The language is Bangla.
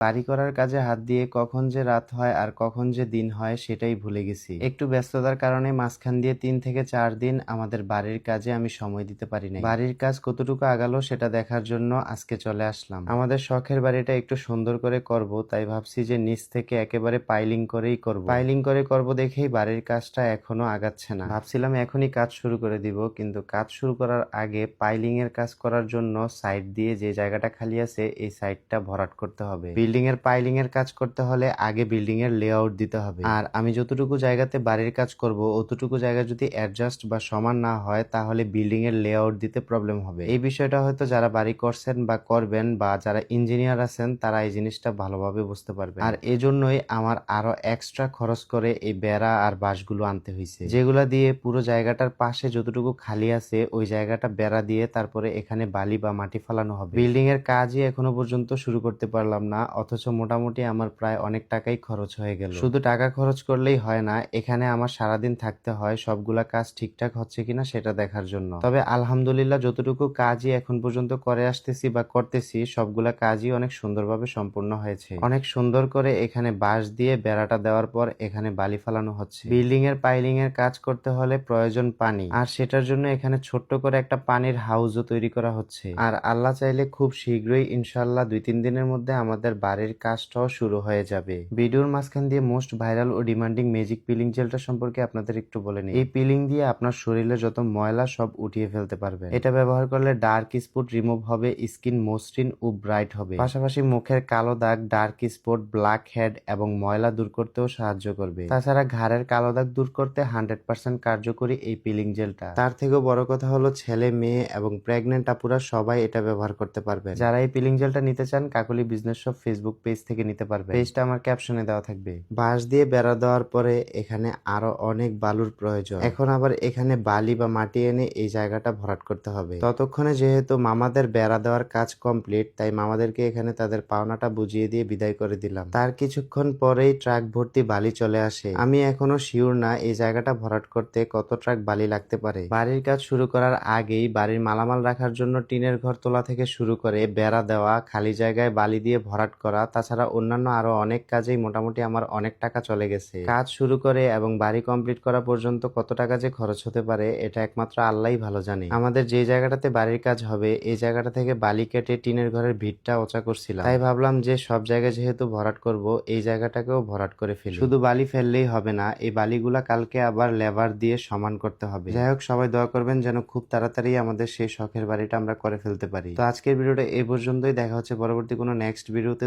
বাড়ি করার কাজে হাত দিয়ে কখন যে রাত হয় আর কখন যে দিন হয় সেটাই ভুলে গেছি। একটু ব্যস্ততার কারণে মাঝখান দিয়ে তিন থেকে চার দিন আমাদের বাড়ির কাজে আমি সময় দিতে পারি নাই। বাড়ির কাজ কতটুকু আগালো সেটা দেখার জন্য আজকে চলে আসলাম। আমাদের শখের বাড়িটা একটু সুন্দর করে করব, তাই ভাবছি যে নিচ থেকে একেবারে পাইলিং করেই করব। পাইলিং করে করব দেখেই বাড়ির কাজটা এখনও আগাচ্ছে না। ভাবছিলাম এখনই কাজ শুরু করে দিব, কিন্তু কাজ শুরু করার আগে পাইলিং এর কাজ করার জন্য সাইড দিয়ে যে জায়গাটা খালি আছে, এই সাইডটা ভরাট করতে হবে। বিল্ডিং এর পাইলিং এর কাজ করতে হলে আগে বিল্ডিং এর লেআউট দিতে হবে। আর আমি যতটুকু জায়গাতে বাড়ির কাজ করব, অতটুকু জায়গা যদি অ্যাডজাস্ট বা সমান না হয়, তাহলে বিল্ডিং এর লেআউট দিতে প্রবলেম হবে। এই বিষয়টা হয়তো যারা বাড়ি করছেন বা করবেন বা যারা ইঞ্জিনিয়ার আছেন, তারা এই জিনিসটা ভালোভাবে বুঝতে পারবে আর এজন্যই আমার আরও এক্সট্রা খরচ করে এই বেড়া আর বাঁশগুলো আনতে হয়েছে যেগুলা দিয়ে পুরো জায়গাটার পাশে যতটুকু খালি আছে, ওই জায়গাটা বেড়া দিয়ে তারপরে এখানে বালি বা মাটি ফালানো হবে। বিল্ডিং এর কাজই এখনও পর্যন্ত শুরু করতে পারলাম না। অথচ মোটামুটি আমার প্রায় অনেক টাকাই খরচ হয়ে গেল। শুধু টাকা খরচ করলেই হয় না, এখানে আমার সারাদিন থাকতে হয়, সবগুলা কাজ ঠিকঠাক হচ্ছে কিনা সেটা দেখার জন্য। তবে আলহামদুলিল্লাহ যতটুকু কাজই এখন পর্যন্ত করে আসতেছি বা করতেছি, সবগুলা কাজই অনেক সুন্দরভাবে সম্পূর্ণ হয়েছে। অনেক সুন্দর করে এখানে বাঁশ দিয়ে বেড়াটা দেওয়ার পর এখানে বালি ফালানো হচ্ছে। বিল্ডিং এর পাইলিং এর কাজ করতে হলে প্রয়োজন পানি। আর সেটার জন্য এখানে ছোট্ট করে একটা পানির হাউসও তৈরি করা হচ্ছে। আর আল্লাহ চাইলে খুব শীঘ্রই ইনশাল্লাহ দুই তিন দিনের মধ্যে আমাদের বাড়ির কাজটাও শুরু হয়ে যাবে। ভিডিওর মাঝখান দিয়ে মোস্ট ভাইরাল ও ডিমান্ডিং ম্যাজিক পিলিং জেলটা সম্পর্কে আপনাদের একটু বলে নিই। এই পিলিং দিয়ে আপনার শরীরে যত ময়লা, সব উঠিয়ে ফেলতে পারবেন। এটা ব্যবহার করলে ডার্ক স্পট রিমুভ হবে স্কিন মসৃণ ও ব্রাইট হবে। পাশাপাশি মুখের কালো দাগ ডার্ক স্পট ব্ল্যাক হেড এবং ময়লা দূর করতেও সাহায্য করবে। তাছাড়া ঘাড়ের কালো দাগ দূর করতে হান্ড্রেড পার্সেন্ট কার্যকরী এই পিলিং জেলটা তার থেকেও বড় কথা হলো ছেলে, মেয়ে এবং প্রেগনেন্ট আপুরা সবাই এটা ব্যবহার করতে পারবে যারা এই পিলিং জেলটা নিতে চান, Kakoli business shop Facebook page থেকে নিতে পারবে পেজটা আমার ক্যাপশনে দেওয়া থাকবে। বাঁশ দিয়ে বেড়া দেওয়ার পরে এখানে আরও অনেক বালুর প্রয়োজন। এখন আবার এখানে বালি বা মাটি এনে এই জায়গাটা ভরাট করতে হবে। ততক্ষণে যেহেতু মামাদের বেড়া দেওয়ার কাজ কমপ্লিট তাই মামাদেরকে এখানে তাদের পাওনাটা বুঝিয়ে দিয়ে বিদায় করে দিলাম। তার কিছুক্ষণ পরেই ট্রাক ভর্তি বালি চলে আসে। আমি এখনও শিওর না এই জায়গাটা ভরাট করতে কত ট্রাক বালি লাগতে পারে। বাড়ির কাজ শুরু করার আগেই বাড়ির মালামাল রাখার জন্য টিনের ঘর তোলা থেকে শুরু করে বেড়া দেওয়া খালি জায়গায় বালি দিয়ে ভরাট করা তাছাড়া অন্যান্য আরও অনেক কাজেই মোটামুটি আমার অনেক টাকা চলে গেছে। কাজ শুরু করে এবং বাড়ি কমপ্লিট করা পর্যন্ত কত টাকা যে খরচ হতে পারে, এটা একমাত্র আল্লাহই ভালো জানে। আমাদের যে জায়গাটাতে বাড়ির কাজ হবে, এই জায়গাটা থেকে বালি কেটে টিনের ঘরের ভিড়টা ওচা করছিলাম। তাই ভাবলাম যে সব জায়গায় যেহেতু ভরাট করব, এই জায়গাটাকেও ভরাট করে ফেলি। শুধু বালি ফেললেই হবে না, এই বালিগুলা কালকে আবার লেবার দিয়ে সমান করতে হবে। যাই হোক, সবাই দয়া করবেন যেন খুব তাড়াতাড়ি আমাদের সেই শখের বাড়িটা আমরা করে ফেলতে পারি। তো আজকের ভিডিওটা এই পর্যন্তই। দেখা হচ্ছে পরবর্তী কোনো নেক্সট ভিডিওতে